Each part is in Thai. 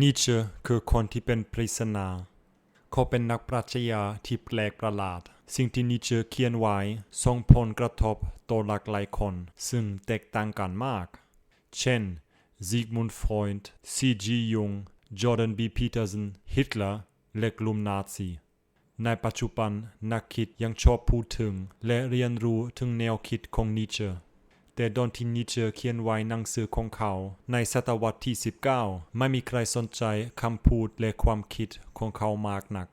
นีเชอคือคนที่เป็นปริศนาเขาเป็นนักปรัชญาที่แปลกประหลาด สิ่งที่นีเชอเขียนไว้ส่งผลกระทบต่อหลากหลายคน ซึ่งแตกต่างกันมาก เช่นซิกมุนด์ฟรอยด์ซีจียุงจอร์แดนบีพีเตอร์สันฮิตเลอร์และกลุ่มนาซีในปัจจุบันนักคิดยังชอบพูดถึง และเรียนรู้ถึงแนวคิดของนีเชอ แต่ตอนที่นีเชอเขียนไว้หนังสือของเขา ในศตวรรษที่ 19 ไม่มีใครสนใจคำพูดและความคิดของเขามากนัก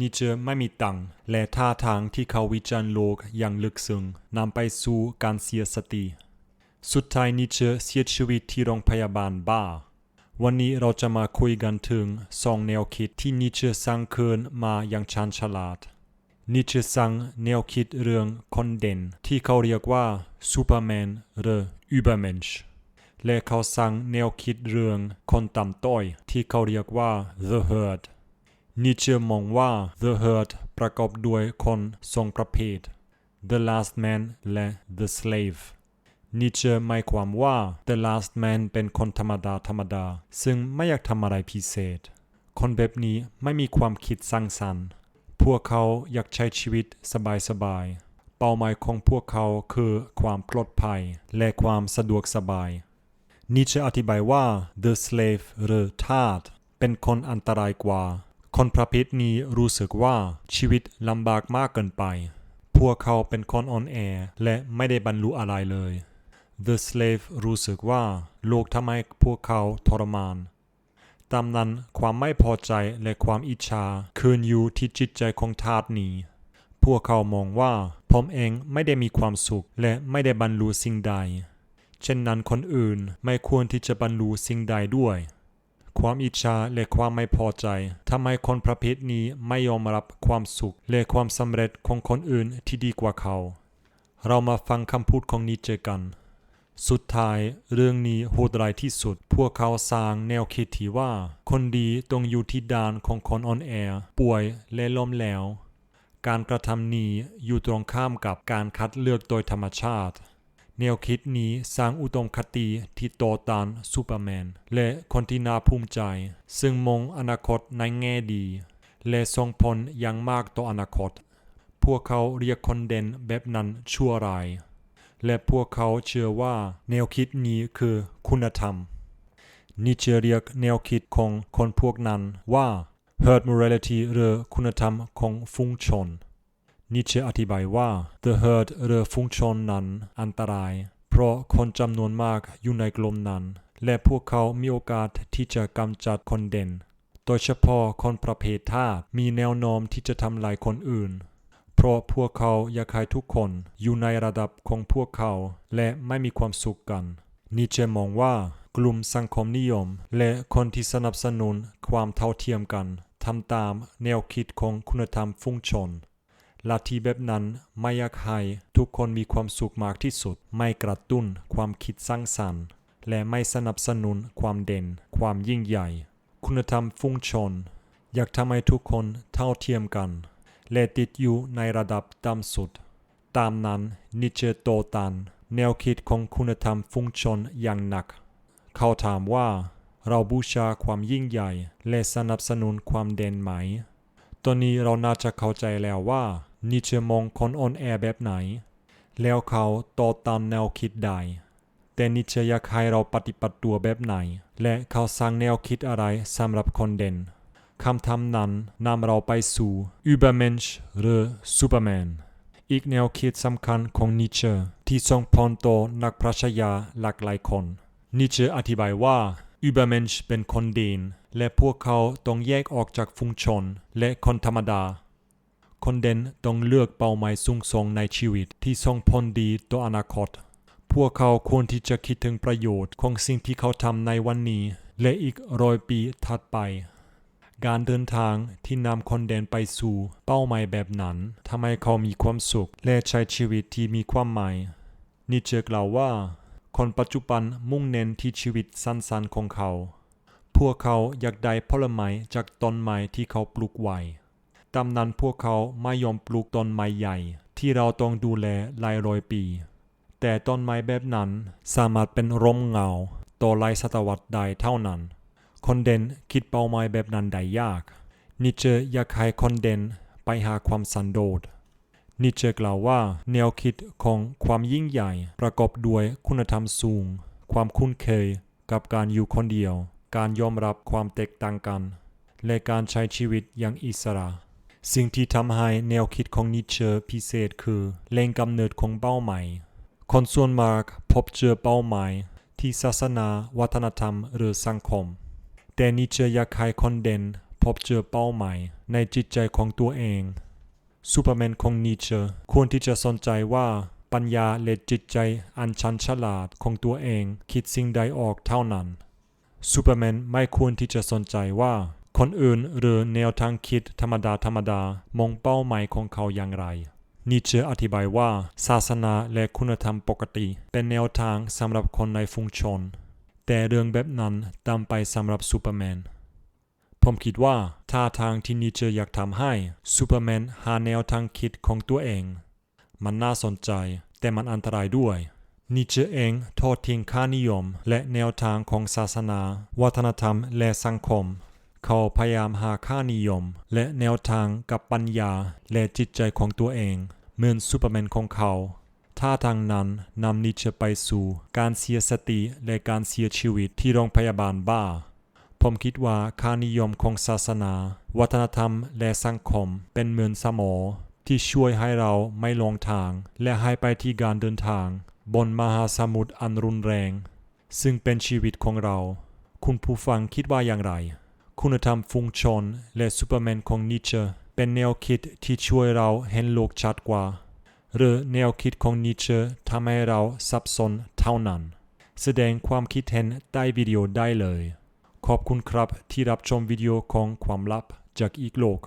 นีเชอไม่มีตังและท่าทางที่เขาวิจารณ์โลกอย่างลึกซึ้งนำไปสู่การเสียสติ สุดท้ายนีเชอเสียชีวิตที่โรงพยาบาลบ้าวันนี้เราจะมาคุยกันถึงสองแนวคิดที่นีเชอสร้างคืนมาอย่างชาญฉลาด นิชสร้างแนวคิดเรื่องคนเด่นที่เขาเรียกว่าซูเปอร์แมนหรืออูเบอร์เมนช์และเขาสร้างแนวคิดเรื่องคนต่ำต้อยที่เขาเรียกว่า The Herd นิชมองว่า The Herd ประกอบด้วยคนสองประเภท The Last Man และ The Slave นิเชหมายความว่า The Last Man เป็นคนธรรมดาธรรมดา ซึ่งไม่อยากทำอะไรพิเศษ คนแบบนี้ไม่มีความคิดสร้างสรรค์ พวกเขาอยากใช้ชีวิตสบายๆ เป้าหมายของพวกเขาคือความปลอดภัยและความสะดวกสบาย นิเชอธิบายว่า The Slave หรือทาสเป็นคนอันตรายกว่า คนประเภทนี้รู้สึกว่าชีวิตลำบากมากเกินไป พวกเขาเป็นคนอ่อนแอและไม่ได้บรรลุอะไรเลย The Slave รู้สึกว่าโลกทำให้พวกเขาทรมาน ตามนั้นความไม่พอใจและความอิจฉาคืนอยู่ที่จิตใจของทาสนี้ พวกเขามองว่าผมเองไม่ได้มีความสุขและไม่ได้บรรลุสิ่งใด เช่นนั้นคนอื่นไม่ควรที่จะบรรลุสิ่งใดด้วย ความอิจฉาและความไม่พอใจทำให้คนประเภทนี้ไม่ยอมรับความสุขและความสำเร็จของคนอื่นที่ดีกว่าเขา เรามาฟังคำพูดของนิเจกัน สุดท้ายเรื่องนี้โหดร้ายที่สุด พวกเขาสร้างแนวคิดที่ว่า คนดีต้องอยู่ที่ด้านของคนอ่อนแอ ป่วยและล้มเหลวการกระทำนี้อยู่ตรงข้ามกับการคัดเลือกโดยธรรมชาติ แนวคิดนี้สร้างอุดมคติที่ต่อต้านซูเปอร์แมน และคนที่น่าภูมิใจ ซึ่งมองอนาคตในแง่ดี และส่งผลอย่างมากต่ออนาคต พวกเขาเรียกคนเด่นแบบนั้นชั่วร้าย และพวกเขาเชื่อว่าแนวคิดนี้คือคุณธรรม นิเชเรียกแนวคิดของคนพวกนั้นว่า herd morality หรือคุณธรรมของฝูงชน นิเชอธิบายว่า the herd หรือฝูงชนนั้นอันตราย เพราะคนจำนวนมากอยู่ในกลุ่มนั้น และพวกเขามีโอกาสที่จะกำจัดคนเด่น โดยเฉพาะคนประเภททาสมีแนวโน้มที่จะทำลายคนอื่น เพราะพวกเขาอยากให้ทุกคนอยู่ในระดับของพวกเขาและไม่มีความสุขกัน นิเชมองว่ากลุ่มสังคมนิยม และคนที่สนับสนุนความเท่าเทียมกันทำตามแนวคิดของคุณธรรมฟุ้งชนลัทธิแบบนั้นไม่อยากให้ทุกคนมีความสุขมากที่สุด ไม่กระตุ้นความคิดสร้างสรรค์ และไม่สนับสนุนความเด่น ความยิ่งใหญ่ คุณธรรมฟุ้งชน อยากทำให้ทุกคนเท่าเทียมกัน และติดอยู่ในระดับต่ำสุด ตามนั้นนิเชโตตัน แนวคิดของคุณธรรมฟุ้งชนอย่างหนัก เขาถามว่า เราบูชาความยิ่งใหญ่ และสนับสนุนความเด่นไหม ตอนนี้เราน่าจะเข้าใจแล้วว่านิเชมองคนอ่อนแอแบบไหน แล้วเขาต่อตานแนวคิดใดแต่นิเชอยากให้เราปฏิบัติตัวแบบไหน และเขาสร้างแนวคิดอะไรสำหรับคนเด่น คำทำนั้นนำเราไปสู่ Übermensch หรือ Superman อีกแนวคิดสำคัญของนิเชที่ส่งผลต่อนักปรัชญาหลากหลายคน นิเชอธิบายว่า Übermensch เป็นคนเด่นและพวกเขาต้องแยกออกจากฝูงชนและคนธรรมดา คนเด่นต้องเลือกเป้าหมายสูงส่งในชีวิตที่ส่งผลดีต่ออนาคต พวกเขาควรที่จะคิดถึงประโยชน์ของสิ่งที่เขาทำในวันนี้ และอีกร้อยปีถัดไป การเดินทางที่นำคนเด่นไปสู่เป้าหมายแบบนั้นทำให้เขามีความสุขและใช้ชีวิตที่มีความหมายนิเชกล่าวว่า คนปัจจุบันมุ่งเน้นที่ชีวิตสั้นๆของเขา พวกเขาอยากได้ผลไม้จากต้นไม้ที่เขาปลูกไว้ตามนั้นพวกเขาไม่ยอมปลูกต้นไม้ใหญ่ ที่เราต้องดูแลหลายร้อยปี แต่ต้นไม้แบบนั้นสามารถเป็นร่มเงาต่อหลายศตวรรษได้เท่านั้น คนเดนคิดเป้าหมายแบบนั้นได้ยาก นิเจอยากให้คนเดนไปหาความสันโดษ นิเจกล่าวว่าแนวคิดของความยิ่งใหญ่ประกอบด้วยคุณธรรมสูง ความคุ้นเคยกับการอยู่คนเดียว การยอมรับความแตกต่างกัน และการใช้ชีวิตอย่างอิสระ สิ่งที่ทำให้แนวคิดของนิเชอพิเศษคือแหล่งกำเนิดของเป้าหมายคนส่วนมากพบเจอเป้าหมายที่ศาสนา วัฒนธรรมหรือสังคม แต่นิเชออยากให้คนเดนพบเจอเป้าหมายในจิตใจของตัวเองซูเปอร์แมนของนิเชอควรที่จะสนใจว่าปัญญาและจิตใจอันชันฉลาดของตัวเองคิดสิ่งใดออกเท่านั้นซูเปอร์แมนไม่ควรที่จะสนใจว่า คนอื่นหรือแนวทางคิดธรรมดาธรรมดามองเป้าหมายของเขาอย่างไรนิเชออธิบายว่า ศาสนาและคุณธรรมปกติ เป็นแนวทางสำหรับคนในฟุงชน แต่เรื่องแบบนั้นตามไปสำหรับซูเปอร์แมน ผมคิดว่าท่าทางที่นิเชออยากทำให้ซูเปอร์แมนหาแนวทางคิดของตัวเอง มันน่าสนใจแต่มันอันตรายด้วยนิเชอเองทอดทิ้งค่านิยมและแนวทางของศาสนา วัฒนธรรมและสังคม เขาพยายามหาค่านิยม และแนวทางกับปัญญาและจิตใจของตัวเอง เหมือนซูเปอร์แมนของเขา ท่าทางนั้นนำนิเชไปสู่การเสียสติและการเสียชีวิตที่โรงพยาบาลบ้า ผมคิดว่าค่านิยมของศาสนา วัฒนธรรมและสังคมเป็นเหมือนสมอ ที่ช่วยให้เราไม่หลงทาง และให้ไปที่การเดินทาง บนมหาสมุทรอันรุนแรง ซึ่งเป็นชีวิตของเรา คุณผู้ฟังคิดว่าอย่างไร คุณธรรมฟุงชนและซูเปอร์แมนของนิเชเป็นแนวคิดที่ช่วยเราเห็นโลกชัดกว่า หรือแนวคิดของนิเชทำให้เราสับสนเท่านั้น แสดงความคิดเห็นใต้วิดีโอได้เลย ขอบคุณครับที่รับชมวิดีโอของความลับจากอีกโลก